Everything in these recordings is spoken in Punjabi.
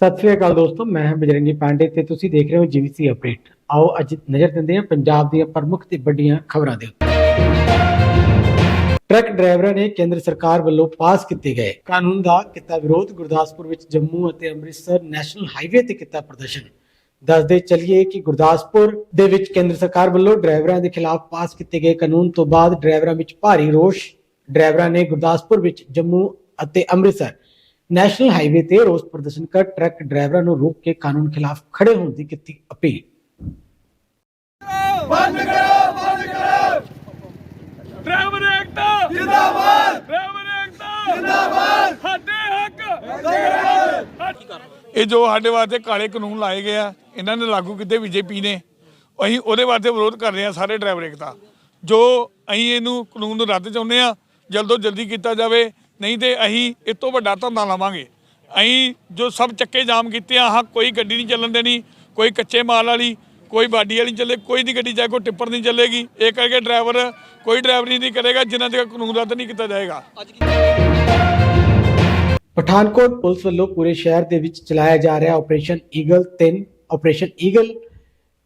ਸਤਿ ਸ੍ਰੀ ਅਕਾਲ ਦੋਸਤੋ, ਮੈਂ ਹਾਂ ਬਜਰੰਗੀ ਪਾਂਡੇ ਤੇ ਤੁਸੀਂ ਦੇਖ ਰਹੇ ਹੋ ਜੀਵੀਸੀ ਅਪਡੇਟ ਆਓ ਅੱਜ ਨਜ਼ਰ ਦਿੰਦੇ ਹਾਂ ਪੰਜਾਬ ਦੀਆਂ ਪ੍ਰਮੁੱਖ ਤੇ ਵੱਡੀਆਂ ਖਬਰਾਂ ਦੇ ਉੱਤੇ। ਟਰੱਕ ਡਰਾਈਵਰਾਂ ਨੇ ਕੇਂਦਰ ਸਰਕਾਰ ਵੱਲੋਂ ਪਾਸ ਕੀਤੇ ਗਏ। ਕਾਨੂੰਨ ਦਾ ਕੀਤਾ ਵਿਰੋਧ ਗੁਰਦਾਸਪੁਰ ਵਿੱਚ ਜੰਮੂ ਅਤੇ ਅੰਮ੍ਰਿਤਸਰ ਨੈਸ਼ਨਲ ਹਾਈਵੇ ਤੇ ਕੀਤਾ ਪ੍ਰਦਰਸ਼ਨ। ਦੱਸਦੇ ਚੱਲੀਏ ਕਿ ਗੁਰਦਾਸਪੁਰ ਦੇ ਵਿੱਚ ਕੇਂਦਰ ਸਰਕਾਰ ਵੱਲੋਂ ਡਰਾਈਵਰਾਂ ਦੇ ਖਿਲਾਫ ਪਾਸ ਕੀਤੇ ਗਏ ਕਾਨੂੰਨ ਤੋਂ ਬਾਅਦ ਡਰਾਈਵਰਾਂ ਵਿੱਚ ਭਾਰੀ ਰੋਸ਼। ਡਰਾਈਵਰਾਂ ਨੇ ਗੁਰਦਾਸਪੁਰ ਵਿੱਚ ਜੰਮੂ ਅਤੇ ਅੰਮ੍ਰਿਤਸਰ ਨੈਸ਼ਨਲ ਹਾਈਵੇ ਤੇ ਰੋਸ ਪ੍ਰਦਰਸ਼ਨ ਕਰ ਟਰੱਕ ਡਰਾਈਵਰਾਂ ਨੂੰ ਰੋਕ ਕੇ ਕਾਨੂੰਨ ਖਿਲਾਫ ਖੜੇ ਹੋਣ ਦੀ ਕੀਤੀ ਅਪੀਲ। ਡਰਾਈਵਰ ਏਕਤਾ। ਜਿੰਦਾਬਾਦ। ਡਰਾਈਵਰ ਏਕਤਾ। ਜਿੰਦਾਬਾਦ। ਸਾਡੇ ਹੱਕ। ਇਹ ਜੋ ਸਾਡੇ ਵਾਸਤੇ ਕਾਲੇ ਕਾਨੂੰਨ ਲਾਏ ਗਏ ਆ ਇਹਨਾਂ ਨੇ ਲਾਗੂ ਕੀਤੇ ਬੀਜੇਪੀ ਨੇ। ਅਸੀਂ ਉਹਦੇ ਵਾਸਤੇ ਵਿਰੋਧ ਕਰ ਰਹੇ ਆ ਸਾਰੇ ਡਰਾਈਵਰ ਏਕਤਾ। ਜੋ ਅਸੀਂ ਇਹਨੂੰ ਕਾਨੂੰਨ ਨੂੰ ਰੱਦ ਚਾਹੁੰਦੇ ਆ ਜਲਦੋਂ ਜਲਦੀ ਕੀਤਾ ਜਾਵੇ ਨਹੀਂ ਤੇ ਅਸੀਂ ਇਸ ਤੋਂ ਵੱਡਾ ਧੰਦਾ ਲਾਵਾਂਗੇ। ਅਸੀਂ ਜੋ ਸਭ ਚੱਕੇ ਜਾਮ ਕੀਤੇ ਆ, ਆਹ ਕੋਈ ਗੱਡੀ ਨਹੀਂ ਚੱਲਣ ਦੇਣੀ, ਕੋਈ ਕੱਚੇ ਮਾਲ ਵਾਲੀ, ਕੋਈ ਬਾਡੀ ਵਾਲੀ ਚੱਲੇ, ਕੋਈ ਦੀ ਗੱਡੀ ਚਾਹੇ ਕੋਈ ਟਿੱਪਰ ਨਹੀਂ ਚੱਲੇਗੀ। ਇਹ ਕਰਕੇ ਡਰਾਈਵਰ, ਕੋਈ ਡਰਾਈਵਰੀ ਨਹੀਂ ਕਰੇਗਾ ਜਿਨ੍ਹਾਂ ਤੱਕ ਕਾਨੂੰਨ ਰੱਦ ਨਹੀਂ ਕੀਤਾ ਜਾਏਗਾ। ਪਠਾਨਕੋਟ ਪੁਲਿਸ ਵੱਲੋਂ ਪੂਰੇ ਸ਼ਹਿਰ ਦੇ ਵਿੱਚ ਚਲਾਇਆ ਜਾ ਰਿਹਾ ਆਪਰੇਸ਼ਨ ਈਗਲ 3 ਆਪਰੇਸ਼ਨ ਈਗਲ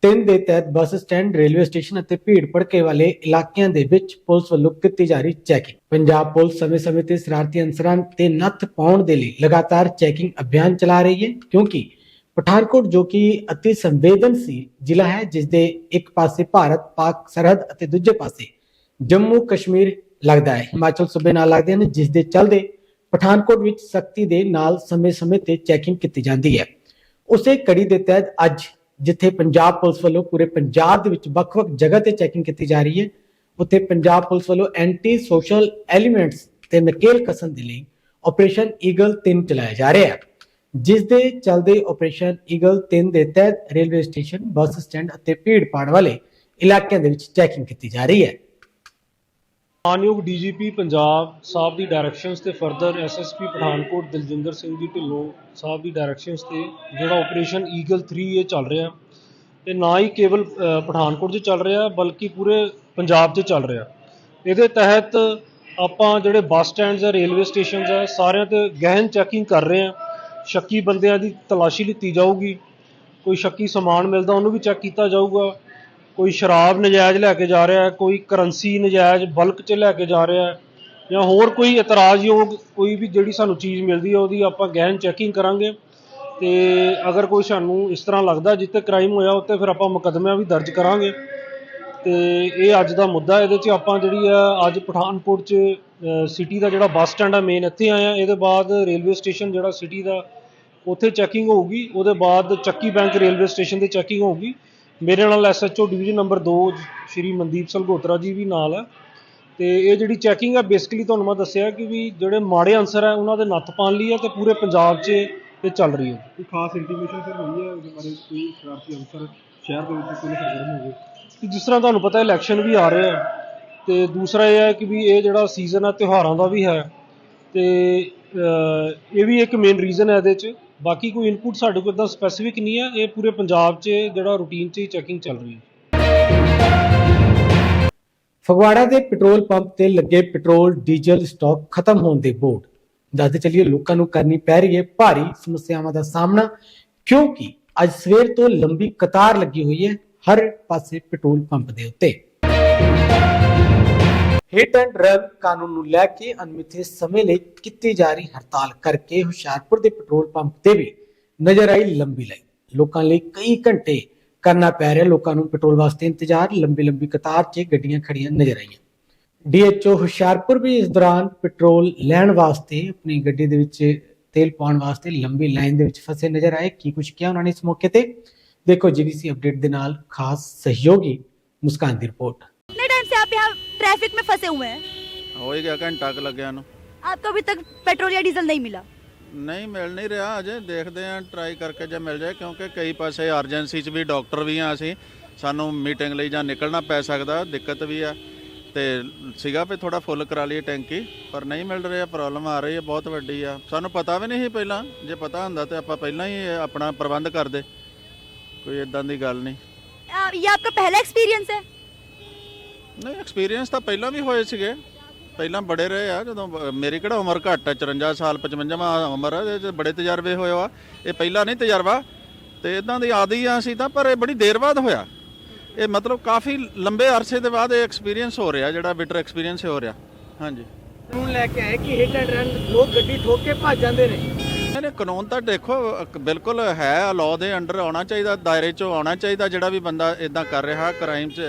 3 ਦੇ ਤਹਿਤ ਬੱਸ ਸਟੈਂਡ, ਰੇਲਵੇ ਸਟੇਸ਼ਨ ਅਤੇ ਭੀੜ ਭੜਕੇ ਵਾਲੇ ਇਲਾਕਿਆਂ ਦੇ ਵਿੱਚ ਪੁਲਿਸ ਵੱਲੋਂ ਕੀਤੀ ਜਾ ਰਹੀ ਚੈਕਿੰਗ। ਪੰਜਾਬ ਪੁਲਿਸ ਸਮੇਂ-ਸਮੇਂ ਤੇ ਸ਼ਰਾਰਤੀ ਅਨਸਰਾਂ ਤੇ ਨੱਥ ਪਾਉਣ ਦੇ ਲਈ ਲਗਾਤਾਰ ਚੈਕਿੰਗ ਅਭਿਆਨ ਚਲਾ ਰਹੀ ਹੈ, ਕਿਉਂਕਿ ਪਠਾਨਕੋਟ, ਜੋ ਕਿ ਅਤੀ ਸੰਵੇਦਨਸ਼ੀਲ ਜ਼ਿਲ੍ਹਾ ਹੈ ਜਿਸ ਦੇ ਇੱਕ ਪਾਸੇ ਭਾਰਤ, ਪਾਕ ਸਰਹੱਦ ਅਤੇ ਦੂਜੇ ਪਾਸੇ ਜੰਮੂ ਕਸ਼ਮੀਰ ਲੱਗਦਾ ਹੈ। ਹਿਮਾਚਲ ਸੂਬੇ ਨਾਲ ਲੱਗਦੇ ਹਨ ਜਿਸ ਦੇ ਚੱਲਦੇ ਪਠਾਨਕੋਟ ਵਿੱਚ ਸਖਤੀ ਦੇ ਨਾਲ ਸਮੇਂ-ਸਮੇਂ ਤੇ ਚੈਕਿੰਗ ਕੀਤੀ ਜਾਂਦੀ ਹੈ। ਉਸੇ ਕੜੀ ਦੇ ਤਹਿਤ ਅੱਜ ਜਿੱਥੇ ਪੰਜਾਬ ਪੁਲਿਸ ਵੱਲੋਂ ਪੂਰੇ ਪੰਜਾਬ ਦੇ ਵਿੱਚ ਵੱਖ-ਵੱਖ ਜਗ੍ਹਾ ਤੇ ਚੈਕਿੰਗ ਕੀਤੀ ਜਾ ਰਹੀ ਹੈ, ਉੱਥੇ ਪੰਜਾਬ ਪੁਲਿਸ ਵੱਲੋਂ ਐਂਟੀ ਸੋਸ਼ਲ ਐਲੀਮੈਂਟਸ ਤੇ ਨਕੇਲ ਕਸਣ ਦੇ ਲਈ ਆਪਰੇਸ਼ਨ ਈਗਲ 3 ਚਲਾਇਆ ਜਾ ਰਿਹਾ ਹੈ। ਜਿਸ ਦੇ ਚਲਦੇ ਆਪਰੇਸ਼ਨ ਈਗਲ 3 ਦੇ ਤਹਿਤ ਰੇਲਵੇ ਸਟੇਸ਼ਨ ਬੱਸ ਸਟੈਂਡ ਅਤੇ ਭੀੜ ਭਾੜ ਵਾਲੇ ਇਲਾਕਿਆਂ ਦੇ ਵਿੱਚ ਚੈਕਿੰਗ ਕੀਤੀ ਜਾ ਰਹੀ ਹੈ। ਮਾਨਯੋਗ ਡੀਜੀਪੀ ਪੰਜਾਬ ਸਾਹਿਬ ਦੀ ਡਾਇਰੈਕਸ਼ਨਸ ਤੇ ਫਰਦਰ ਐਸਐਸਪੀ ਪਠਾਨਕੋਟ ਦਲਜਿੰਦਰ ਸਿੰਘ ਜੀ ਢਿੱਲੋਂ ਸਾਹਿਬ ਦੀ ਡਾਇਰੈਕਸ਼ਨਸ ਤੇ ਜਿਹੜਾ ਆਪਰੇਸ਼ਨ ਈਗਲ 3 ਇਹ ਚੱਲ ਰਿਹਾ। ਇਹ ਨਾ ਹੀ ਕੇਵਲ ਪਠਾਨਕੋਟ 'ਚ ਚੱਲ ਰਿਹਾ, ਬਲਕਿ ਪੂਰੇ ਪੰਜਾਬ 'ਚ ਚੱਲ ਰਿਹਾ। ਇਹਦੇ ਤਹਿਤ ਆਪਾਂ ਜਿਹੜੇ ਬੱਸ ਸਟੈਂਡਸ ਆ, ਰੇਲਵੇ ਸਟੇਸ਼ਨਸ ਆ, ਸਾਰਿਆਂ ਤੇ ਗਹਿਨ ਚੈਕਿੰਗ ਕਰ ਰਹੇ ਆ। ਸ਼ੱਕੀ ਬੰਦਿਆਂ ਦੀ ਤਲਾਸ਼ੀ ਲਿੱਤੀ ਜਾਊਗੀ। ਕੋਈ ਸ਼ੱਕੀ ਸਮਾਨ ਮਿਲਦਾ ਉਹਨੂੰ ਵੀ ਚੈੱਕ ਕੀਤਾ ਜਾਊਗਾ। ਕੋਈ ਸ਼ਰਾਬ ਨਜਾਇਜ਼ ਲੈ ਕੇ ਜਾ ਰਿਹਾ ਕੋਈ ਕਰੰਸੀ ਨਜਾਇਜ਼ ਬਲਕ 'ਚ ਲੈ ਕੇ ਜਾ ਰਿਹਾ ਜਾਂ ਹੋਰ ਕੋਈ ਇਤਰਾਜ਼ਯੋਗ ਕੋਈ ਵੀ ਜਿਹੜੀ ਸਾਨੂੰ ਚੀਜ਼ ਮਿਲਦੀ ਹੈ, ਉਹਦੀ ਆਪਾਂ ਗਹਿਨ ਚੈਕਿੰਗ ਕਰਾਂਗੇ। ਤੇ ਅਗਰ ਕੋਈ ਸਾਨੂੰ ਇਸ ਤਰ੍ਹਾਂ ਲੱਗਦਾ ਜਿੱਤੇ ਕ੍ਰਾਈਮ ਹੋਇਆ ਉੱਤੇ ਫਿਰ ਆਪਾਂ ਮੁਕੱਦਮਾ ਵੀ ਦਰਜ ਕਰਾਂਗੇ। ਤੇ ਇਹ ਅੱਜ ਦਾ ਮੁੱਦਾ, ਇਹਦੇ 'ਚ ਆਪਾਂ ਜਿਹੜੀ ਆ ਅੱਜ ਪਠਾਨਕੋਟ 'ਚ ਸਿਟੀ ਦਾ ਜਿਹੜਾ ਬੱਸ ਸਟੈਂਡ ਆ ਮੇਨ ਇੱਥੇ ਆਇਆ ਇਹਦੇ ਬਾਅਦ ਰੇਲਵੇ ਸਟੇਸ਼ਨ ਜਿਹੜਾ ਸਿਟੀ ਦਾ, ਉੱਥੇ ਚੈਕਿੰਗ ਹੋਊਗੀ। ਉਹਦੇ ਬਾਅਦ ਚੱਕੀ ਬੈਂਕ ਰੇਲਵੇ ਸਟੇਸ਼ਨ ਤੇ ਚੈਕਿੰਗ ਹੋਊਗੀ। ਮੇਰੇ ਨਾਲ SHO division number 2 Shri Mandeep Salgotra ji ਵੀ ਨਾਲ ਹੈ ਤੇ ਇਹ ਜਿਹੜੀ ਚੈਕਿੰਗ ਹੈ ਬੇਸਿਕਲੀ ਤੁਹਾਨੂੰ ਮੈਂ ਦੱਸਿਆ ਕਿ ਵੀ ਜਿਹੜੇ ਮਾੜੇ ਅਨਸਰ ਹੈ ਉਹਨਾਂ ਦੇ ਨੱਥ ਪਾਉਣ ਲਈ ਹੈ ਤੇ ਪੂਰੇ ਪੰਜਾਬ 'ਚ ਇਹ ਚੱਲ ਰਹੀ ਹੈ ਕੋਈ ਖਾਸ ਇੰਟੀਮੇਸ਼ਨ ਫਿਰ ਹੋਈ ਹੈ ਉਹਦੇ ਬਾਰੇ ਕੋਈ ਸ਼ਰਾਰਤੀ ਅਨਸਰ ਸ਼ਹਿਰ ਦੇ ਵਿੱਚ ਕੋਈ ਸਰਗਰਮ ਹੋਵੇ। ਕਿ ਜਿਸ ਤਰ੍ਹਾਂ ਤੁਹਾਨੂੰ ਪਤਾ ਇਲੈਕਸ਼ਨ ਵੀ ਆ ਰਿਹਾ ਹੈ ਤੇ ਦੂਸਰਾ ਇਹ ਹੈ ਕਿ ਵੀ ਇਹ ਜਿਹੜਾ ਸੀਜ਼ਨ ਹੈ ਤਿਉਹਾਰਾਂ ਦਾ ਵੀ ਹੈ। ਤੇ ਇਹ ਵੀ ਇੱਕ ਮੇਨ ਰੀਜ਼ਨ ਹੈ ਇਹਦੇ 'ਚ। ਬਾਕੀ ਕੋਈ ਇਨਪੁਟ ਸਾਡੇ ਕੋਲ ਇਦਾਂ ਸਪੈਸੀਫਿਕ ਨਹੀਂ ਹੈ, ਇਹ ਪੂਰੇ ਪੰਜਾਬ 'ਚ ਜਿਹੜਾ ਰੂਟੀਨ 'ਚ ਚੈਕਿੰਗ ਚੱਲ ਰਹੀ ਹੈ। ਫਗਵਾੜਾ ਦੇ ਪੈਟਰੋਲ ਪੰਪ ਤੇ ਲੱਗੇ ਪੈਟਰੋਲ ਡੀਜ਼ਲ ਸਟਾਕ ਖਤਮ ਹੋਣ ਦੇ ਬੋਰਡ ਦੱਸਦੇ ਚੱਲੀਏ ਲੋਕਾਂ ਨੂੰ ਕਰਨੀ ਪੈ ਰਹੀ ਹੈ ਭਾਰੀ ਸਮੱਸਿਆਵਾਂ ਦਾ ਸਾਹਮਣਾ, ਕਿਉਂਕਿ ਅੱਜ ਸਵੇਰ ਤੋਂ ਲੰਬੀ ਕਤਾਰ ਲੱਗੀ ਹੋਈ ਹੈ ਹਰ ਪਾਸੇ ਪੈਟਰੋਲ ਪੰਪ ਦੇ ਉੱਤੇ। ਹਿਟ ਐਂਡ ਰਨ ਕਾਨੂੰਨ ਨੂੰ ਲੈ ਕੇ ਅਨਮਿੱਥੇ ਸਮੇਂ ਲਈ ਕੀਤੀ ਜਾ ਰਹੀ ਹੜਤਾਲ ਕਰਕੇ ਹੁਸ਼ਿਆਰਪੁਰ ਦੇ ਪੈਟਰੋਲ ਪੰਪ ਤੇ ਵੀ ਨਜ਼ਰ ਆਈ ਲੰਬੀ ਲਾਈਨ। ਲੋਕਾਂ ਲਈ ਕਈ ਘੰਟੇ ਕਰਨਾ ਪੈ ਰਿਹਾ, ਲੋਕਾਂ ਨੂੰ ਪੈਟਰੋਲ ਵਾਸਤੇ ਇੰਤਜ਼ਾਰ ਲੰਬੀ ਲੰਬੀ ਕਤਾਰ 'ਚ ਗੱਡੀਆਂ ਖੜੀਆਂ ਨਜ਼ਰ ਆਈਆਂ। ਡੀਐਚਓ ਹੁਸ਼ਿਆਰਪੁਰ ਵੀ ਇਸ ਦੌਰਾਨ ਪੈਟਰੋਲ ਲੈਣ ਵਾਸਤੇ, ਆਪਣੀ ਗੱਡੀ ਦੇ ਵਿੱਚ ਤੇਲ ਪਾਉਣ ਵਾਸਤੇ ਲੰਬੀ ਲਾਈਨ ਦੇ ਵਿੱਚ ਫਸੇ ਨਜ਼ਰ ਆਏ। ਕੀ ਕੁਝ ਕਿਹਾ ਉਹਨਾਂ ਨੇ ਇਸ ਮੌਕੇ ਤੇ? ਦੇਖੋ ਜੀਡੀਸੀ ਅਪਡੇਟ ਦੇ ਨਾਲ ਖਾਸ ਸਹਿਯੋਗੀ ਮੁਸਕਾਨ ਦੀ ਰਿਪੋਰਟ। से आप यहाँ ट्रैफिक में फंसे हुए हैं ਹੋ ਹੀ ਗਿਆ ਘੰਟਾ ਕੁ ਲੱਗਿਆ ਨੂੰ आपको अभी तक पेट्रोल या डीजल नहीं मिला ਨਹੀਂ ਮਿਲ ਨਹੀਂ ਰਿਹਾ ਅਜੇ ਦੇਖਦੇ ਆਂ ਟਰਾਈ ਕਰਕੇ ਜੇ ਮਿਲ ਜਾਏ ਕਿਉਂਕਿ ਕਈ ਪਾਸੇ ਐਮਰਜੈਂਸੀ 'ਚ ਵੀ ਡਾਕਟਰ ਵੀ ਆ ਅਸੀਂ ਸਾਨੂੰ ਮੀਟਿੰਗ ਲਈ ਜਾਂ ਨਿਕਲਣਾ ਪੈ ਸਕਦਾ ਦਿੱਕਤ ਵੀ ਆ ਤੇ ਸੀਗਾ ਵੀ ਥੋੜਾ ਫੁੱਲ ਕਰਾ ਲਈਏ ਟੈਂਕੀ ਪਰ ਨਹੀਂ ਮਿਲ ਰਿਹਾ ਪ੍ਰੋਬਲਮ ਆ ਰਹੀ ਹੈ ਬਹੁਤ ਵੱਡੀ ਆ ਸਾਨੂੰ ਪਤਾ ਵੀ ਨਹੀਂ ਸੀ ਪਹਿਲਾਂ ਜੇ ਪਤਾ ਹੁੰਦਾ ਤੇ ਆਪਾਂ ਪਹਿਲਾਂ ਹੀ ਆਪਣਾ ਪ੍ਰਬੰਧ ਕਰਦੇ ਕੋਈ ਇਦਾਂ ਦੀ ਗੱਲ ਨਹੀਂ आ, ये आपका पहला एक्सपीरियंस है ਨਹੀਂ ਐਕਸਪੀਰੀਅੰਸ ਤਾਂ ਪਹਿਲਾਂ ਵੀ ਹੋਏ ਸੀਗੇ। ਪਹਿਲਾਂ ਬੜੇ ਰਹੇ ਆ ਜਦੋਂ ਮੇਰੀ ਕਿਹੜਾ ਉਮਰ ਘੱਟ ਹੈ 54 ਸਾਲ 55ਵਾਂ ਉਮਰ ਹੈ 'ਚ ਬੜੇ ਤਜਰਬੇ ਹੋਏ ਆ। ਇਹ ਪਹਿਲਾਂ ਨਹੀਂ ਤਜਰਬਾ ਤੇ ਇਦਾਂ ਦੀ ਆਦੀ ਆ ਅਸੀਂ ਤਾਂ ਪਰ ਇਹ ਬੜੀ ਦੇਰ ਬਾਅਦ ਹੋਇਆ। ਇਹ ਮਤਲਬ ਕਾਫੀ ਲੰਬੇ ਅਰਸੇ ਦੇ ਬਾਅਦ ਇਹ ਐਕਸਪੀਰੀਅੰਸ ਹੋ ਰਿਹਾ ਜਿਹੜਾ ਬਿਟਰ ਐਕਸਪੀਰੀਅੰਸ ਹੋ ਰਿਹਾ। ਹਾਂਜੀ। ਕਾਨੂੰਨ ਲੈ ਕੇ ਆਏ ਕਿ ਹਿੱਟ ਐਂਡ ਰਨ ਲੋਕ ਗੱਡੀ ਠੋਕ ਕੇ ਭੱਜ ਜਾਂਦੇ ਨੇ। ਨਹੀਂ ਕਾਨੂੰਨ ਤਾਂ ਦੇਖੋ ਬਿਲਕੁਲ ਹੈ ਲਾਅ ਦੇ ਅੰਡਰ ਆਉਣਾ ਚਾਹੀਦਾ ਦਾਇਰੇ 'ਚੋਂ ਆਉਣਾ ਚਾਹੀਦਾ ਜਿਹੜਾ ਵੀ ਬੰਦਾ ਇਦਾਂ ਕਰ ਰਿਹਾ ਕ੍ਰਾਈਮ 'ਚ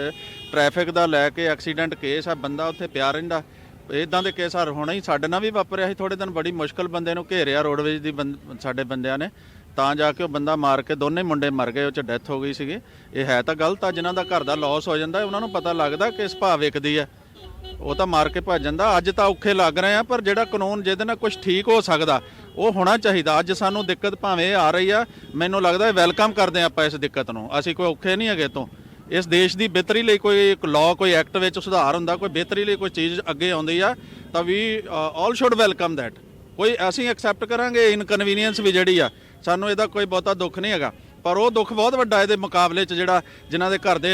ਟ੍ਰੈਫਿਕ ਦਾ ਲੈ ਕੇ ਐਕਸੀਡੈਂਟ ਕੇਸ ਆ, ਬੰਦਾ ਉੱਥੇ ਪਿਆ ਰਹਿੰਦਾ। ਇਦਾਂ ਦੇ ਕੇਸ ਹਰ ਹੋਣਾ ਹੀ ਸਾਡੇ ਨਾਲ ਵੀ ਵਾਪਰਿਆ ਸੀ ਥੋੜੇ ਦਿਨ ਬੜੀ ਮੁਸ਼ਕਲ ਬੰਦੇ ਨੂੰ ਘੇਰਿਆ ਰੋਡਵੇਜ ਦੀ ਬੰਦ- ਸਾਡੇ ਬੰਦਿਆਂ ਨੇ। ਤਾਂ ਜਾ ਕੇ ਉਹ ਬੰਦਾ ਮਾਰ ਕੇ ਦੋਨੇ ਮੁੰਡੇ ਮਰ ਗਏ, ਉਹ ਚ ਡੈਥ ਹੋ ਗਈ ਸੀਗੀ। ਇਹ ਹੈ ਤਾਂ ਗਲਤ ਆ, ਜਿਨ੍ਹਾਂ ਦਾ ਘਰ ਦਾ ਲਾਸ ਹੋ ਜਾਂਦਾ, ਉਹਨਾਂ ਨੂੰ ਪਤਾ ਲੱਗਦਾ ਕਿ ਇਸ ਭਾਅ ਵਿਕਦੀ ਹੈ ਉਹ ਤਾਂ ਮਾਰ ਕੇ ਭੱਜ ਜਾਂਦਾ। ਅੱਜ ਤਾਂ ਔਖੇ ਲੱਗ ਰਹੇ ਆ, ਪਰ ਜਿਹੜਾ ਕਾਨੂੰਨ ਜਿਹਦੇ ਨਾਲ ਕੁਝ ਠੀਕ ਹੋ ਸਕਦਾ, ਉਹ ਹੋਣਾ ਚਾਹੀਦਾ। ਅੱਜ ਸਾਨੂੰ ਦਿੱਕਤ ਭਾਵੇਂ ਆ ਰਹੀ ਆ। ਮੈਨੂੰ ਲੱਗਦਾ ਵੈਲਕਮ ਕਰਦੇ ਆ ਆਪਾਂ ਇਸ ਦਿੱਕਤ ਨੂੰ। ਅਸੀਂ ਕੋਈ ਔਖੇ ਨਹੀਂ ਹੈਗੇ ਤੋਂ। ਇਸ ਦੇਸ਼ ਦੀ ਬਿਹਤਰੀ ਲਈ ਕੋਈ ਇੱਕ ਲਾਅ ਕੋਈ ਐਕਟ ਵਿੱਚ ਸੁਧਾਰ ਹੁੰਦਾ ਕੋਈ ਬਿਹਤਰੀ ਲਈ ਕੋਈ ਚੀਜ਼ ਅੱਗੇ ਆਉਂਦੀ ਆ ਤਾਂ we all should welcome that ਕੋਈ ਅਸੀਂ ਐਕਸੈਪਟ ਕਰਾਂਗੇ ਇਨਕਨਵੀਨੀਅੰਸ ਵੀ ਜਿਹੜੀ ਆ ਸਾਨੂੰ ਇਹਦਾ ਕੋਈ ਬਹੁਤਾ ਦੁੱਖ ਨਹੀਂ ਹੈਗਾ। ਪਰ ਉਹ ਦੁੱਖ ਬਹੁਤ ਵੱਡਾ ਇਹਦੇ ਮੁਕਾਬਲੇ 'ਚ ਜਿਹੜਾ ਜਿਨ੍ਹਾਂ ਦੇ ਘਰ ਦੇ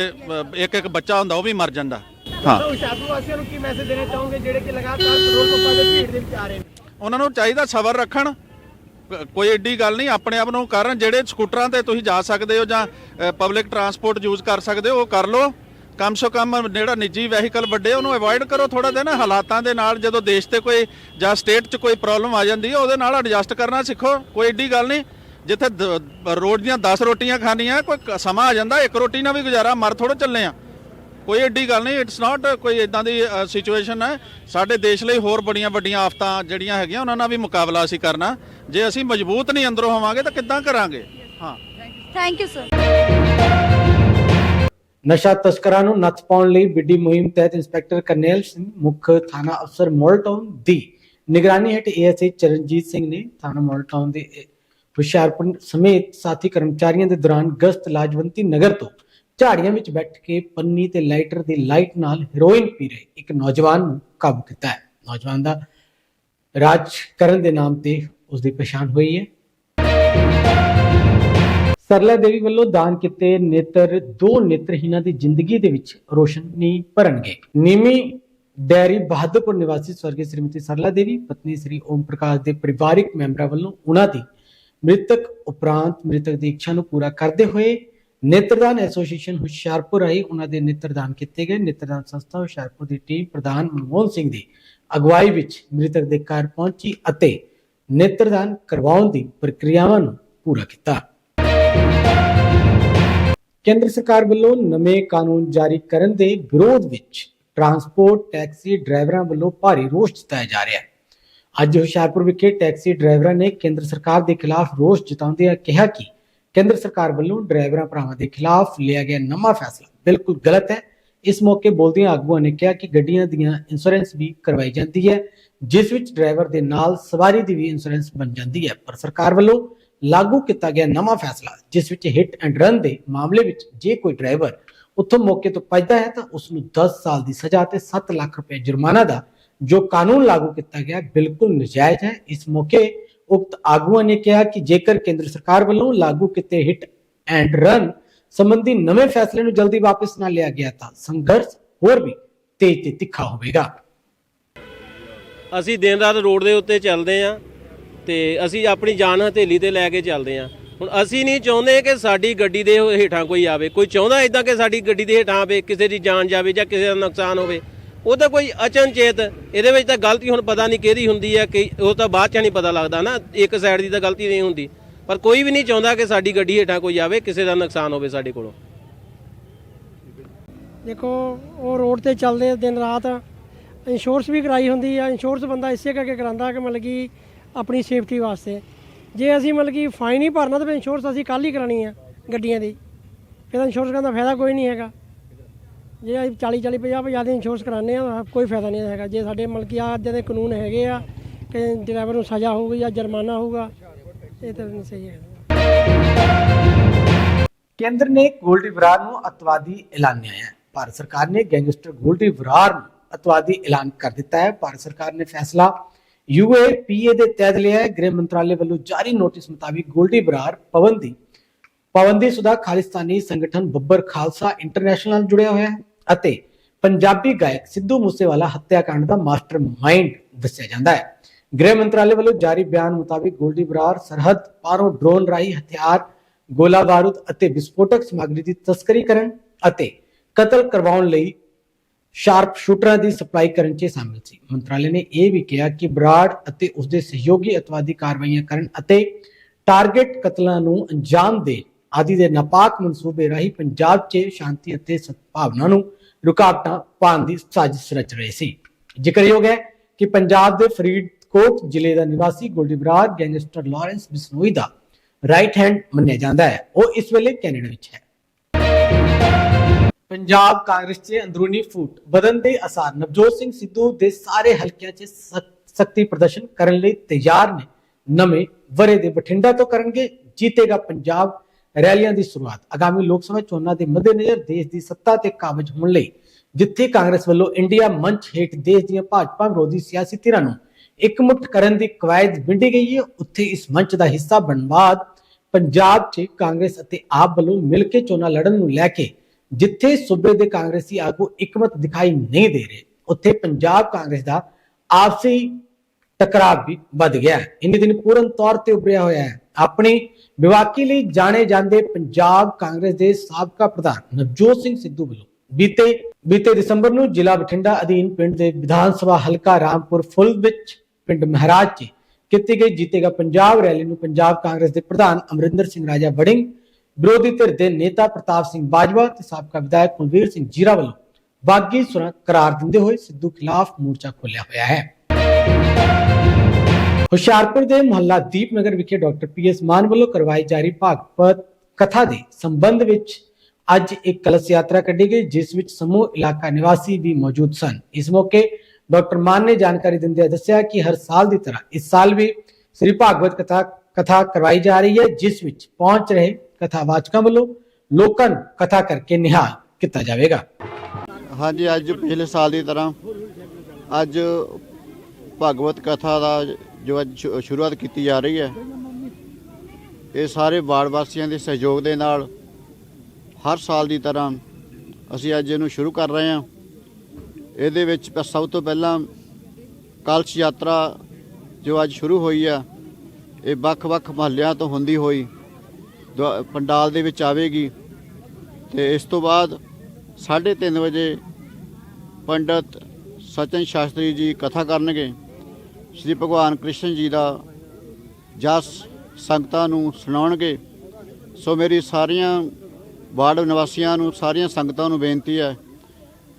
ਇੱਕ ਇੱਕ ਬੱਚਾ ਹੁੰਦਾ ਉਹ ਵੀ ਮਰ ਜਾਂਦਾ। ਹਾਂ। ਹੁਸ਼ਿਆਰਪੁਰ ਵਾਸੀਆਂ ਨੂੰ ਕੀ ਮੈਸੇਜ ਦੇਣਾ ਚਾਹੋਗੇ ਜਿਹੜੇ ਕਿ ਲਗਾਤਾਰ ਪੈਟਰੋਲ ਪੰਪਾਂ ਦੇ ਭੀੜ ਦੇ ਵਿੱਚ ਆ ਰਹੇ ਨੇ? ਉਹਨਾਂ ਨੂੰ ਚਾਹੀਦਾ ਸਬਰ ਰੱਖਣ ਕੋਈ ਏਡੀ ਗੱਲ ਨਹੀਂ, ਆਪਣੇ ਆਪ ਨੂੰ ਕਰਨ ਜਿਹੜੇ ਸਕੂਟਰਾਂ ਤੇ ਤੁਸੀਂ ਜਾ ਸਕਦੇ ਹੋ ਜਾਂ ਪਬਲਿਕ ਟਰਾਂਸਪੋਰਟ ਯੂਜ਼ ਕਰ ਸਕਦੇ ਹੋ, ਉਹ ਕਰ ਲਓ। ਕਮ ਸੋ ਕਮ ਜਿਹੜਾ ਨਿੱਜੀ ਵਹੀਕਲ ਵੱਡੇ, ਉਹਨੂੰ ਅਵੋਇਡ ਕਰੋ ਥੋੜਾ ਨਾ। ਹਾਲਾਤਾਂ ਦੇ ਨਾਲ ਜਦੋਂ ਦੇਸ਼ ਤੇ ਕੋਈ ਜਾਂ ਸਟੇਟ 'ਚ ਕੋਈ ਪ੍ਰੋਬਲਮ ਆ ਜਾਂਦੀ ਹੈ, ਉਹਦੇ ਨਾਲ ਐਡਜਸਟ ਕਰਨਾ ਸਿੱਖੋ, ਕੋਈ ਏਡੀ ਗੱਲ ਨਹੀਂ। ਜਿੱਥੇ ਦ- ਰੋਜ਼ ਦੀਆਂ 10 ਰੋਟੀਆਂ ਖਾਣੀਆਂ ਕੋਈ ਸਮਾਂ ਆ ਜਾਂਦਾ, ਇੱਕ ਰੋਟੀ ਨਾਲ ਵੀ ਗੁਜ਼ਾਰਾ, ਮਰ ਥੋੜਾ ਚੱਲੇ ਆ। ਕੋਈ ਐਡੀ ਗੱਲ ਨਹੀਂ ਇਟਸ ਨਾਟ ਕੋਈ ਇਦਾਂ ਦੀ ਸਿਚੁਏਸ਼ਨ ਹੈ। ਸਾਡੇ ਦੇਸ਼ ਲਈ ਹੋਰ ਬੜੀਆਂ ਵੱਡੀਆਂ ਆਫਤਾਂ ਜਿਹੜੀਆਂ ਹੈਗੀਆਂ ਉਹਨਾਂ ਨਾਲ ਵੀ ਮੁਕਾਬਲਾ ਅਸੀਂ ਕਰਨਾ। ਜੇ ਅਸੀਂ ਮਜ਼ਬੂਤ ਨਹੀਂ ਅੰਦਰੋਂ ਹੋਵਾਂਗੇ ਤਾਂ ਕਿੱਦਾਂ ਕਰਾਂਗੇ? ਹਾਂ। ਥੈਂਕ ਯੂ ਸਰ ਨਸ਼ਾ ਤਸਕਰਾਂ ਨੂੰ ਨੱਥ ਪਾਉਣ ਲਈ ਵਿੱਢੀ ਮੁਹਿੰਮ ਤਹਿਤ ਇੰਸਪੈਕਟਰ ਕਰਨੈਲ ਸਿੰਘ ਮੁੱਖ ਥਾਣਾ ਅਫਸਰ ਮੋਲਟਾਊਨ ਦੀ ਨਿਗਰਾਨੀ ਹੇਠ ਏਐਸਆਈ ਚਰਨਜੀਤ ਸਿੰਘ ਨੇ ਥਾਣਾ ਮੋਲਟਾਊਨ ਦੇ ਹੁਸ਼ਿਆਰਪੁਰ ਸਮੇਤ ਸਾਥੀ ਕਰਮਚਾਰੀਆਂ ਦੇ ਦੌਰਾਨ ਗਸ਼ਤ ਲਾਜਵੰਤੀ ਨਗਰ ਤੋਂ ਝਾੜੀਆਂ ਵਿੱਚ ਬੈਠ ਕੇ ਪੰਨੀ ਤੇ ਲਾਈਟਰ ਦੀ ਲਾਈਟ ਨਾਲ ਹੈਰੋਇਨ ਪੀ ਰਹੇ ਇੱਕ ਨੌਜਵਾਨ ਨੂੰ ਕਾਬੂ ਕੀਤਾ ਹੈ। ਨੌਜਵਾਨ ਦਾ ਰਾਜ ਕਰਨ ਦੇ ਨਾਮ ਤੇ ਉਸ ਦੀ ਪਛਾਣ ਹੋਈ ਹੈ। ਸਰਲਾ ਦੇਵੀ ਵੱਲੋਂ ਦਾਨ ਕੀਤੇ ਨੇਤਰ, ਦੋ ਨੇਤਰਹੀਣਾਂ ਦੀ ਜ਼ਿੰਦਗੀ ਦੇ ਵਿੱਚ ਰੋਸ਼ਨੀ ਭਰਨਗੇ। ਨੀਮੀ ਡੈਰੀ ਬਹਾਦਰਪੁਰ ਨਿਵਾਸੀ ਸਵਰਗੀ ਸ੍ਰੀਮਤੀ ਸਰਲਾ ਦੇਵੀ, ਪਤਨੀ ਸ੍ਰੀ ਓਮ ਪ੍ਰਕਾਸ਼ ਦੇ ਪਰਿਵਾਰਿਕ ਮੈਂਬਰਾਂ ਵੱਲੋਂ ਉਹਨਾਂ ਦੀ ਮ੍ਰਿਤਕ ਉਪਰੰਤ, ਮ੍ਰਿਤਕ ਦੀ ਇੱਛਾ ਨੂੰ ਪੂਰਾ ਕਰਦੇ ਹੋਏ ਨੇਤਰਦਾਨ ਐਸੋਸੀਏਸ਼ਨ ਹੁਸ਼ਿਆਰਪੁਰ ਆਈ ਉਹਨਾਂ ਦੇ ਨੇਤਰਦਾਨ ਕੀਤੇ ਗਏ ਨੇਤਰਦਾਨ ਸੰਸਥਾ ਹੁਸ਼ਿਆਰਪੁਰ ਦੀ ਟੀਮ ਪ੍ਰਧਾਨ ਮਨਮੋਹਨ ਸਿੰਘ ਦੀ ਅਗਵਾਈ ਵਿੱਚ ਮ੍ਰਿਤਕ ਦੇ ਘਰ ਪਹੁੰਚੀ ਅਤੇ ਨੇਤਰਦਾਨ ਕਰਵਾਉਣ ਦੀ ਪ੍ਰਕਿਰਿਆਵਾਂ ਨੂੰ ਪੂਰਾ ਕੀਤਾ ਕੇਂਦਰ ਸਰਕਾਰ ਵੱਲੋਂ ਨਵੇਂ ਕਾਨੂੰਨ ਜਾਰੀ ਕਰਨ ਦੇ ਵਿਰੋਧ ਵਿੱਚ ਟਰਾਂਸਪੋਰਟ ਟੈਕਸੀ ਡਰਾਈਵਰਾਂ ਵੱਲੋਂ ਭਾਰੀ ਰੋਸ ਜਤਾਇਆ ਜਾ ਰਿਹਾ ਹੈ ਅੱਜ ਹੁਸ਼ਿਆਰਪੁਰ ਵਿਖੇ ਟੈਕਸੀ ਡਰਾਈਵਰਾਂ ਨੇ ਕੇਂਦਰ ਸਰਕਾਰ ਦੇ ਖਿਲਾਫ ਰੋਸ ਜਤਾਉਂਦਿਆਂ ਕਿਹਾ ਕਿ ਕੇਂਦਰ ਸਰਕਾਰ ਵੱਲੋਂ ਡਰਾਈਵਰਾਂ ਭਰਾਵਾਂ ਦੇ ਖਿਲਾਫ ਲਿਆ ਗਿਆ ਨਵਾਂ ਫੈਸਲਾ। ਬਿਲਕੁਲ ਗਲਤ ਹੈ। ਇਸ ਮੌਕੇ ਬੋਲਦਿਆਂ ਆਗੂਆਂ ਨੇ ਕਿਹਾ ਕਿ ਗੱਡੀਆਂ ਦੀਆਂ ਇੰਸ਼ੋਰੈਂਸ ਵੀ ਕਰਵਾਈ ਜਾਂਦੀ ਹੈ, ਜਿਸ ਵਿੱਚ ਡਰਾਈਵਰ ਦੇ ਨਾਲ ਸਵਾਰੀ ਦੀ ਵੀ ਇੰਸ਼ੋਰੈਂਸ ਬਣ ਜਾਂਦੀ ਹੈ। ਪਰ ਸਰਕਾਰ ਵੱਲੋਂ ਲਾਗੂ ਕੀਤਾ ਗਿਆ ਨਵਾਂ ਫੈਸਲਾ, ਜਿਸ ਵਿੱਚ ਹਿੱਟ ਐਂਡ ਰਨ ਦੇ ਮਾਮਲੇ ਵਿੱਚ ਜੇ ਕੋਈ ਡਰਾਈਵਰ ਉੱਥੋਂ ਮੌਕੇ ਤੋਂ ਭੱਜਦਾ ਹੈ, ਤਾਂ ਉਸ ਨੂੰ 10 ਸਾਲ ਦੀ ਸਜ਼ਾ ਤੇ 7 ਲੱਖ ਰੁਪਏ ਜੁਰਮਾਨਾ ਦਾ ਜੋ ਕਾਨੂੰਨ ਲਾਗੂ ਕੀਤਾ ਗਿਆ, ਬਿਲਕੁਲ ਨਜਾਇਜ਼ ਹੈ। ਇਸ ਮੌਕੇ ਉਕਤ ਆਗੂਆਂ ਨੇ ਕਿਹਾ ਕਿ ਜੇਕਰ ਕੇਂਦਰ ਸਰਕਾਰ ਵੱਲੋਂ ਲਾਗੂ ਕੀਤੇ ਹਿੱਟ ਐਂਡ ਰਨ ਸੰਬੰਧੀ ਨਵੇਂ ਫੈਸਲੇ ਨੂੰ ਜਲਦੀ ਵਾਪਸ ਨਾ ਲਿਆ ਗਿਆ ਤਾਂ ਸੰਘਰਸ਼ ਹੋਰ ਵੀ ਤੇਜ਼ ਤੇ ਤਿੱਖਾ ਹੋਵੇਗਾ ਅਸੀਂ ਦਿਨ ਰਾਤ ਰੋਡ ਦੇ ਉੱਤੇ ਚੱਲਦੇ ਆਂ ਤੇ ਅਸੀਂ ਆਪਣੀ ਜਾਨ ਹਥੇਲੀ ਤੇ ਲੈ ਕੇ ਚੱਲਦੇ ਆਂ ਹੁਣ ਅਸੀਂ ਨਹੀਂ ਚਾਹੁੰਦੇ ਕਿ ਸਾਡੀ ਗੱਡੀ ਦੇ ਹੇਠਾਂ ਕੋਈ ਆਵੇ ਕੋਈ ਚਾਹੁੰਦਾ ਇਦਾਂ ਕਿ ਸਾਡੀ ਗੱਡੀ ਦੇ ਹੇਠਾਂ ਆਵੇ ਕਿਸੇ ਦੀ ਜਾਨ ਜਾਵੇ ਜਾਂ ਕਿਸੇ ਦਾ ਨੁਕਸਾਨ ਹੋਵੇ ਉਹ ਤਾਂ ਕੋਈ ਅਚਨਚੇਤ, ਇਹਦੇ ਵਿੱਚ ਤਾਂ ਗਲਤੀ ਹੁਣ ਪਤਾ ਨਹੀਂ ਕਿਹਦੀ ਹੁੰਦੀ ਹੈ, ਕਿ ਉਹ ਤਾਂ ਬਾਅਦ ਚ ਨਹੀਂ ਪਤਾ ਲੱਗਦਾ ਨਾ, ਇੱਕ ਸਾਈਡ ਦੀ ਤਾਂ ਗਲਤੀ ਨਹੀਂ ਹੁੰਦੀ। ਪਰ ਕੋਈ ਵੀ ਨਹੀਂ ਚਾਹੁੰਦਾ ਕਿ ਸਾਡੀ ਗੱਡੀ ਹੇਠਾਂ ਕੋਈ ਆਵੇ, ਕਿਸੇ ਦਾ ਨੁਕਸਾਨ ਹੋਵੇ ਸਾਡੇ ਕੋਲੋਂ। ਦੇਖੋ, ਉਹ ਰੋਡ ਤੇ ਚੱਲਦੇ ਦਿਨ ਰਾਤ ਇੰਸ਼ੋਰੈਂਸ ਵੀ ਕਰਾਈ ਹੁੰਦੀ ਆ ਇੰਸ਼ੋਰੈਂਸ ਬੰਦਾ ਇਸੇ ਕਰਕੇ ਕਰਾਉਂਦਾ ਕਿ ਮਤਲਬ ਕਿ ਆਪਣੀ ਸੇਫਟੀ ਵਾਸਤੇ। ਜੇ ਅਸੀਂ ਮਤਲਬ ਕਿ ਫਾਈਨ ਹੀ ਭਰਨਾ, ਤਾਂ ਫਿਰ ਇੰਸ਼ੋਰੈਂਸ ਅਸੀਂ ਕੱਲ੍ਹ ਹੀ ਕਰਾਣੀ ਆ ਗੱਡੀਆਂ ਦੀ। ਫਿਰ ਇੰਸ਼ੋਰੈਂਸ ਕਰਨ ਦਾ ਫਾਇਦਾ ਕੋਈ ਨਹੀਂ ਹੈਗਾ। ਜੇ ਅਸੀਂ 40 40 50 50 ਦੀ ਇੰਸ਼ੋਰੈਂਸ ਕਰਾਉਂਦੇ ਆ ਕੋਈ ਫਾਇਦਾ ਨਹੀਂ ਹੈਗਾ। ਜੇ ਸਾਡੇ ਮਤਲਬ ਕਿ ਆਹ ਦੇ ਕਾਨੂੰਨ ਹੈਗੇ ਆ, ਕਿ ਡਰਾਈਵਰ ਨੂੰ ਸਜ਼ਾ ਹੋਊਗੀ ਜਾਂ ਜੁਰਮਾਨਾ ਹੋਊਗਾ, ਇਹ ਤਾਂ ਨਹੀਂ ਸਹੀ ਹੈ ਕੇਂਦਰ ਨੇ ਗੋਲਡੀ ਬਰਾਰ ਨੂੰ ਅਤਵਾਦੀ ਐਲਾਨਿਆ ਹੈ। ਭਾਰਤ ਸਰਕਾਰ ਨੇ ਗੈਂਗਸਟਰ ਗੋਲਡੀ ਬਰਾਰ ਨੂੰ ਅਤਵਾਦੀ ਐਲਾਨ ਕਰ ਦਿੱਤਾ ਹੈ। ਭਾਰਤ ਸਰਕਾਰ ਨੇ ਫੈਸਲਾ ਯੂਏਪੀਏ ਦੇ ਤਹਿਤ ਲਿਆ ਹੈ। ਗ੍ਰਹਿ ਮੰਤਰਾਲੇ ਵੱਲੋਂ ਜਾਰੀ ਨੋਟਿਸ ਮੁਤਾਬਿਕ ਗੋਲਡੀ ਬਰਾਰ ਪਾਬੰਦੀ ਪਾਬੰਦੀ ਸੁਦਾ ਖਾਲਿਸਤਾਨੀ ਸੰਗਠਨ ਬੱਬਰ ਖਾਲਸਾ ਇੰਟਰਨੈਸ਼ਨਲ ਨਾਲ ਜੁੜਿਆ ਹੋਇਆ ਹੈ। ਅਤੇ ਪੰਜਾਬੀ ਗਾਇਕ ਸਿੱਧੂ ਮੂਸੇਵਾਲਾ ਹੱਤਿਆਕਾਂਡ ਦਾ ਮਾਸਟਰਮਾਈਂਡ ਦੱਸਿਆ ਜਾਂਦਾ ਹੈ। ਗ੍ਰਹਿ ਮੰਤਰਾਲੇ ਵੱਲੋਂ ਜਾਰੀ ਬਿਆਨ ਮੁਤਾਬਿਕ ਗੋਲਡੀ ਬਰਾਰ ਸਰਹੱਦ ਪਾਰੋਂ ਡਰੋਨ ਰਾਹੀਂ ਹਥਿਆਰ, ਗੋਲਾ ਬਾਰੂਦ ਅਤੇ ਵਿਸਫੋਟਕ ਸਮੱਗਰੀ ਦੀ ਤਸਕਰੀ ਕਰਨ ਅਤੇ ਕਤਲ ਕਰਵਾਉਣ ਲਈ ਸ਼ਾਰਪ ਸ਼ੂਟਰਾਂ ਦੀ ਸਪਲਾਈ ਕਰਨ 'ਚ ਸ਼ਾਮਿਲ ਸੀ। ਮੰਤਰਾਲੇ ਨੇ ਇਹ ਵੀ ਕਿਹਾ ਕਿ ਬਰਾੜ ਅਤੇ ਉਸ ਦੇ ਸਹਿਯੋਗੀ ਅਤਵਾਦੀ ਕਾਰਵਾਈਆਂ ਕਰਨ ਅਤੇ ਟਾਰਗੇਟ ਕਤਲਾਂ ਨੂੰ ਅੰਜਾਮ ਦੇ ਆਦਿ ਦੇ ਨਾਪਾਕ ਮਨਸੂਬੇ ਰਾਹੀਂ ਪੰਜਾਬ 'ਚ ਸ਼ਾਂਤੀ ਅਤੇ ਸਦਭਾਵਨਾ ਨੂੰ ਰੁਕਾਵਟਾਂ ਪਾਉਣ ਦੀ ਸਾਜ਼ਿਸ਼ ਰਚ ਰਹੇ ਸੀ। ਜ਼ਿਕਰਯੋਗ ਹੈ ਕਿ ਪੰਜਾਬ ਦੇ ਫਰੀਦਕੋਟ ਜ਼ਿਲ੍ਹੇ ਦਾ ਨਿਵਾਸੀ ਗੋਲਡੀ ਗੈਂਗਸਟਰ ਲਾਰੈਂਸ ਬਿਸਨੋਈ ਦਾ ਰਾਈਟ ਹੈਂਡ ਮੰਨਿਆ ਜਾਂਦਾ ਹੈ। ਉਹ ਇਸ ਵੇਲੇ ਕੈਨੇਡਾ ਵਿੱਚ ਹੈ। ਪੰਜਾਬ ਕਾਂਗਰਸ 'ਚ ਅੰਦਰੂਨੀ ਫੂਟ ਬਦਨ ਦੇ ਅਸਾਰ ਨਵਜੋਤ ਸਿੰਘ ਸਿੱਧੂ ਦੇ ਸਾਰੇ ਹਲਕਿਆਂ 'ਚ ਸਖਤੀ ਪ੍ਰਦਰਸ਼ਨ ਕਰਨ ਲਈ ਤਿਆਰ ਨੇ। ਨਵੇਂ ਵਰੇ ਦੇ ਬਠਿੰਡਾ ਤੋਂ ਕਰਨਗੇ, ਜੀਤੇਗਾ ਪੰਜਾਬ ਰੈਲੀਆਂ ਦੀ ਸ਼ੁਰੂਆਤ। ਆਗਾਮੀ ਲੋਕ ਸਭਾ ਚੋਣਾਂ ਦੇ ਮੱਦੇਨਜ਼ਰ ਦੇਸ਼ ਦੀ ਸੱਤਾ ਤੇ ਕਾਬਜ ਹੋਣ ਲਈ ਜਿੱਥੇ ਕਾਂਗਰਸ ਵੱਲੋਂ ਇੰਡੀਆ ਮੰਚ ਹੇਠ ਦੇਸ਼ ਦੀਆਂ ਭਾਜਪਾ ਵਿਰੋਧੀ ਸਿਆਸੀ ਧਿਰਾਂ ਨੂੰ ਇਕਮੁੱਠ ਕਰਨ ਦੀ ਕਵਾਇਦ ਵਿੰਡੀ ਗਈ ਹੈ। ਉੱਥੇ ਇਸ ਮੰਚ ਦਾ ਹਿੱਸਾ ਬਣਨ ਬਾਅਦ ਪੰਜਾਬ 'ਚ ਕਾਂਗਰਸ ਅਤੇ ਆਪ ਵੱਲੋਂ ਮਿਲ ਕੇ ਚੋਣਾਂ ਲੜਨ ਨੂੰ ਲੈ ਕੇ ਜਿੱਥੇ ਸੂਬੇ ਦੇ ਕਾਂਗਰਸੀ ਆਗੂ ਇਕਮਤ ਦਿਖਾਈ ਨਹੀਂ ਦੇ ਰਹੇ, ਉੱਥੇ ਪੰਜਾਬ ਕਾਂਗਰਸ ਦਾ ਆਪਸੀ ਟਕਰਾਅ ਵੀ ਵੱਧ ਗਿਆ ਹੈ। ਇੰਨੇ ਦਿਨ ਪੂਰਨ ਤੌਰ ਤੇ ਉਭਰਿਆ ਹੋਇਆ ਹੈ। ਆਪਣੀ ਵਿਵਾਕੀ ਲਈ ਜਾਣੇ ਜਾਂਦੇ ਪੰਜਾਬ ਕਾਂਗਰਸ ਦੇ ਸਾਬਕਾ ਪ੍ਰਧਾਨ ਨਵਜੋਤ ਸਿੰਘ ਸਿੱਧੂ ਵੱਲੋਂ ਬੀਤੇ ਬੀਤੇ ਦਸੰਬਰ ਨੂੰ ਜ਼ਿਲ੍ਹਾ ਬਠਿੰਡਾ ਅਧੀਨ ਪਿੰਡ ਦੇ ਵਿਧਾਨ ਸਭਾ ਹਲਕਾ ਰਾਮਪੁਰ ਫੁੱਲ ਵਿੱਚ ਪਿੰਡ ਮਹਾਰਾਜ 'ਚ ਕੀਤੀ ਗਈ ਜੀਤੇਗਾ ਪੰਜਾਬ ਰੈਲੀ ਨੂੰ ਪੰਜਾਬ ਕਾਂਗਰਸ ਦੇ ਪ੍ਰਧਾਨ ਅਮਰਿੰਦਰ ਸਿੰਘ ਰਾਜਾ ਵੜਿੰਗ, ਵਿਰੋਧੀ ਧਿਰ ਦੇ ਨੇਤਾ ਪ੍ਰਤਾਪ ਸਿੰਘ ਬਾਜਵਾ ਤੇ ਸਾਬਕਾ ਵਿਧਾਇਕ ਕੁਲਵੀਰ ਸਿੰਘ ਜੀਰਾ ਵੱਲੋਂ ਬਾਗੀ ਸੁਰਾਂ ਕਰਾਰ ਦਿੰਦੇ ਹੋਏ ਸਿੱਧੂ ਖਿਲਾਫ ਮੋਰਚਾ ਖੋਲ੍ਹਿਆ ਹੋਇਆ ਹੈ। ਹੁਸ਼ਿਆਰਪੁਰ ਦੇ ਮੁਹੱਲਾ ਦੀਪਨਗਰ ਵਿਖੇ ਡਾਕਟਰ ਪੀਐਸ ਮਾਨ ਵੱਲੋਂ ਕਰਵਾਈ ਜਾ ਰਹੀ ਭਾਗਵਤ ਕਥਾ ਦੇ ਸੰਬੰਧ ਵਿੱਚ ਅੱਜ ਇੱਕ ਕਲਸ਼ ਯਾਤਰਾ ਕੱਢੀ ਗਈ, ਜਿਸ ਵਿੱਚ ਸਮੂਹ ਇਲਾਕਾ ਨਿਵਾਸੀ ਵੀ ਮੌਜੂਦ ਸਨ। ਇਸ ਮੌਕੇ ਡਾਕਟਰ ਮਾਨ ਨੇ ਜਾਣਕਾਰੀ ਦਿੰਦਿਆਂ ਦੱਸਿਆ ਕਿ ਹਰ ਸਾਲ ਦੀ ਤਰ੍ਹਾਂ ਇਸ ਸਾਲ ਵੀ ਸ੍ਰੀ ਭਾਗਵਤ ਕਥਾ ਕਥਾ ਕਰਵਾਈ ਜਾ ਰਹੀ ਹੈ, ਜਿਸ ਵਿੱਚ ਪਹੁੰਚ ਰਹੇ ਕਥਾਵਾਚਕਾਂ ਵੱਲੋਂ ਲੋਕਾਂ ਨੂੰ ਕਥਾ ਕਰਕੇ ਨਿਹਾਲ ਕੀਤਾ ਜਾਵੇਗਾ। ਹਾਂਜੀ, ਅੱਜ ਪਿਛਲੇ ਸਾਲ ਦੀ ਤਰ੍ਹਾਂ ਅੱਜ ਭਗਵਤ ਕਥਾ ਦਾ ਜੋ ਅੱਜ ਸ਼ੁ- ਸ਼ੁਰੂਆਤ ਕੀਤੀ ਜਾ ਰਹੀ ਹੈ, ਇਹ ਸਾਰੇ ਵਾਰਡ ਵਾਸੀਆਂ ਦੇ ਸਹਿਯੋਗ ਦੇ ਨਾਲ ਹਰ ਸਾਲ ਦੀ ਤਰ੍ਹਾਂ ਅਸੀਂ ਅੱਜ ਇਹਨੂੰ ਸ਼ੁਰੂ ਕਰ ਰਹੇ ਹਾਂ। ਇਹਦੇ ਵਿੱਚ ਪ- ਸਭ ਤੋਂ ਪਹਿਲਾਂ ਕਲਸ਼ ਯਾਤਰਾ ਜੋ ਅੱਜ ਸ਼ੁਰੂ ਹੋਈ ਆ, ਇਹ ਵੱਖ-ਵੱਖ ਮਹੱਲਿਆਂ ਤੋਂ ਹੁੰਦੀ ਹੋਈ ਦੁਆ- ਪੰਡਾਲ ਦੇ ਵਿੱਚ ਆਵੇਗੀ। ਤੇ ਇਸ ਤੋਂ ਬਾਅਦ 3:30 ਵਜੇ ਪੰਡਤ ਸਚਨ ਸ਼ਾਸਤਰੀ ਜੀ ਕਥਾ ਕਰਨਗੇ। ਸ੍ਰੀ ਭਗਵਾਨ ਕ੍ਰਿਸ਼ਨ ਜੀ ਦਾ ਜਸ ਸੰਗਤਾਂ ਨੂੰ ਸੁਣਾਉਣਗੇ। ਸੋ ਮੇਰੀ ਸਾਰੀਆਂ ਵਾਰਡ ਨਿਵਾਸੀਆਂ ਨੂੰ, ਸਾਰੀਆਂ ਸੰਗਤਾਂ ਨੂੰ ਬੇਨਤੀ ਹੈ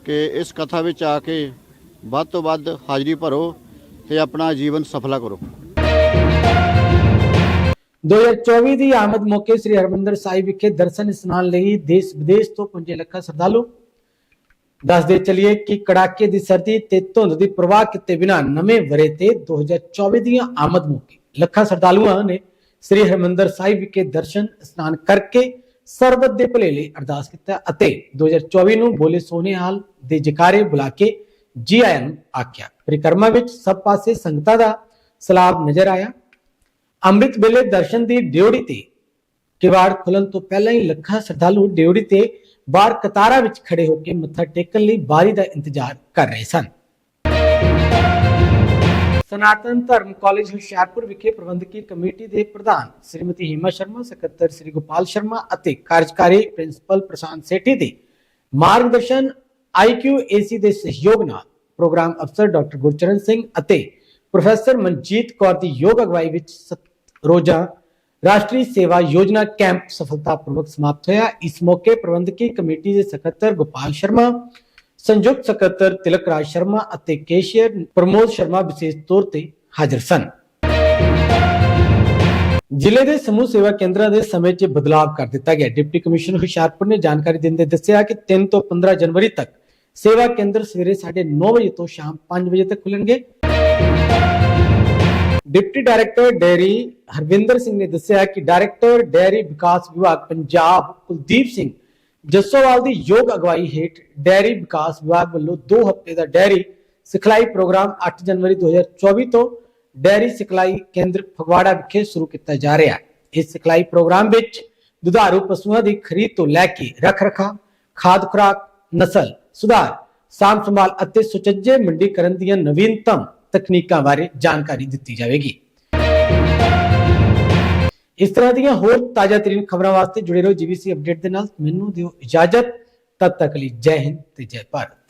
ਕਿ ਇਸ ਕਥਾ ਵਿੱਚ ਆ ਕੇ ਵੱਧ ਤੋਂ ਵੱਧ ਹਾਜ਼ਰੀ ਭਰੋ ਤੇ ਆਪਣਾ ਜੀਵਨ ਸਫਲਾ ਕਰੋ। 2024 ਦੀ ਆਮਦ ਮੌਕੇ ਸ੍ਰੀ ਹਰਮੰਦਰ ਸਾਹਿਬ ਵਿਖੇ ਦਰਸ਼ਨ ਇਸ਼ਨਾਨ ਲਈ ਦੇਸ਼ ਵਿਦੇਸ਼ ਤੋਂ ਪਹੁੰਚੇ ਲੱਖਾਂ ਸ਼ਰਧਾਲੂ ਦੱਸਦੇ ਚਲਿਏ ਕਿ ਕੜਾਕੇ ਦੀ ਸਰਦੀ ਤੇ ਧੁੰਦ ਦੀ ਪ੍ਰਵਾਹ ਕੀਤੇ ਬਿਨਾ ਨਵੇਂ ਵਰੇ ਤੇ 2024 ਦੀਆਂ ਆਮਦ ਮੌਕੇ। ਲੱਖਾਂ ਸ਼ਰਧਾਲੂਆਂ ਨੇ ਸ੍ਰੀ ਹਰਮੰਦਰ ਸਾਹਿਬ ਵਿਖੇ ਦਰਸ਼ਨ, ਇਸ਼ਨਾਨ ਕਰਕੇ ਸਰਬਤ ਦੇ ਭਲੇ ਲਈ ਅਰਦਾਸ ਕੀਤਾ ਅਤੇ 2024 ਨੂੰ ਬੋਲੇ ਸੋਹਣੇ ਹਾਲ ਦੇ ਜਕਾਰੇ ਬੁਲਾ ਕੇ ਜੀ ਆਇਆਂ ਨੂੰ ਆਖਿਆ। ਪਰਿਕਰਮਾ ਵਿੱਚ ਸਭ ਪਾਸੇ ਸੰਗਤਾਂ ਦਾ ਸਲਾਬ ਨਜ਼ਰ ਆਇਆ। ਅੰਮ੍ਰਿਤ ਵੇਲੇ ਦਰਸ਼ਨ ਦੀ ਡਿਉੜੀ ਤੇ ਕਿਵਾੜ ਖੁੱਲਣ ਤੋਂ ਪਹਿਲਾਂ ਹੀ ਲੱਖਾਂ ਸ਼ਰਧਾਲੂ ਡਿਉੜੀ ਤੇ ਬਾਹਰ ਕਤਾਰਾਂ ਵਿੱਚ ਖੜੇ ਹੋ ਕੇ ਮੱਥਾ ਟੇਕਣ ਲਈ ਬਾਰੀ ਦਾ ਇੰਤਜ਼ਾਰ ਕਰ ਰਹੇ ਸਨ। ਸਨਾਤਨ ਧਰਮ ਕਾਲਜ ਹੁਸ਼ਿਆਰਪੁਰ ਵਿਖੇ ਪ੍ਰਬੰਧਕੀ ਕਮੇਟੀ ਦੇ ਪ੍ਰਧਾਨ ਸ੍ਰੀਮਤੀ ਹੀਮਾ ਸ਼ਰਮਾ, ਸਕੱਤਰ ਸ੍ਰੀ ਗੋਪਾਲ ਸ਼ਰਮਾ ਅਤੇ ਕਾਰਜਕਾਰੀ ਪ੍ਰਿੰਸੀਪਲ ਪ੍ਰਸ਼ਾਂਤ ਸੇਠੀ ਦੇ ਮਾਰਗਦਰਸ਼ਨ IQAC ਦੇ ਸਹਿਯੋਗ ਨਾਲ ਪ੍ਰੋਗਰਾਮ ਅਫਸਰ ਡਾਕਟਰ ਗੁਰਚਰਨ ਸਿੰਘ ਅਤੇ ਪ੍ਰੋਫੈਸਰ ਮਨਜੀਤ ਕੌਰ ਦੀ ਯੋਗ ਅਗਵਾਈ ਵਿੱਚ ਰੋਜ਼ਾ ਰਾਸ਼ਟਰੀ ਸੇਵਾ ਯੋਜਨਾ ਕੈਂਪ ਸਫਲਤਾਪੂਰਵਕ ਸਮਾਪਤ ਹੋਇਆ। ਇਸ ਮੌਕੇ ਪ੍ਰਬੰਧਕੀ ਕਮੇਟੀ ਦੇ ਸਕੱਤਰ ਗੋਪਾਲ ਸ਼ਰਮਾ, ਸੰਯੁਕਤ ਸਕੱਤਰ ਤਿਲਕ ਰਾਜ ਸ਼ਰਮਾ ਅਤੇ ਕੇਸ਼ੀਅਰ ਪ੍ਰਮੋਦ ਸ਼ਰਮਾ ਵਿਸ਼ੇਸ਼ ਤੌਰ ਤੇ ਹਾਜ਼ਰ ਸਨ। ਜ਼ਿਲ੍ਹੇ ਦੇ ਸਮੂਹ ਸੇਵਾ ਕੇਂਦਰਾਂ ਦੇ ਸਮੇਂ 'ਚ ਬਦਲਾਅ ਕਰ ਦਿੱਤਾ ਗਿਆ। ਡਿਪਟੀ ਕਮਿਸ਼ਨਰ ਹੁਸ਼ਿਆਰਪੁਰ ਨੇ ਜਾਣਕਾਰੀ ਦਿੰਦੇ ਦੱਸਿਆ ਕਿ 3 ਤੋਂ 15 ਜਨਵਰੀ ਤੱਕ ਸੇਵਾ ਕੇਂਦਰ ਸਵੇਰੇ 9:30 ਵਜੇ ਤੋਂ ਸ਼ਾਮ 5 ਵਜੇ ਤੱਕ ਖੁੱਲਣਗੇ। Deputy director dairy Harvinder Singh ਨੇ ਦੱਸਿਆ ਕਿ ਡਾਇਰੈਕਟਰ ਡੈਰੀ ਵਿਕਾਸ ਵਿਭਾਗ ਪੰਜਾਬ ਕੁਲਦੀਪ ਸਿੰਘ ਜੱਸੋਵਾਲ ਦੀ ਯੋਗ ਅਗਵਾਈ ਹੇਠ ਡੈਰੀ ਵਿਕਾਸ ਵਿਭਾਗ ਵੱਲੋਂ 2 ਹਫ਼ਤੇ ਦਾ ਡੈਰੀ ਸਿਖਲਾਈ ਪ੍ਰੋਗਰਾਮ 8 ਜਨਵਰੀ 2024 ਤੋਂ ਡੈਰੀ ਸਿਖਲਾਈ ਕੇਂਦਰ ਫਗਵਾੜਾ ਵਿਖੇ ਸ਼ੁਰੂ ਕੀਤਾ ਜਾ ਰਿਹਾ ਹੈ। ਇਸ ਸਿਖਲਾਈ ਪ੍ਰੋਗਰਾਮ ਵਿੱਚ ਦੁਧਾਰੂ ਪਸ਼ੂਆਂ ਦੀ ਖਰੀਦ ਤੋਂ ਲੈ ਕੇ ਰੱਖ ਰਖਾ ਖਾਦ ਖੁਰਾਕ, ਨਸਲ, ਸੁਧਾਰ ਸਾਂਭ ਸੰਭਾਲ ਅਤੇ ਸੁਚੱਜੇ ਮੰਡੀਕਰਨ ਦੀਆਂ ਨਵੀਨਤਮ ਤਕਨੀਕਾਂ ਬਾਰੇ ਜਾਣਕਾਰੀ ਦਿੱਤੀ ਜਾਵੇਗੀ। ਇਸ ਤਰ੍ਹਾਂ ਦੀਆਂ ਹੋਰ ਤਾਜ਼ਾ ਤਰੀਨ ਖਬਰਾਂ ਵਾਸਤੇ ਜੁੜੇ ਰਹੋ ਜੀਬੀਸੀ ਅਪਡੇਟ ਦੇ ਨਾਲ। ਮੈਨੂੰ ਦਿਓ ਇਜਾਜ਼ਤ। ਤਦ ਤੱਕ ਲਈ ਜੈ ਹਿੰਦ ਤੇ ਜੈ ਭਾਰਤ।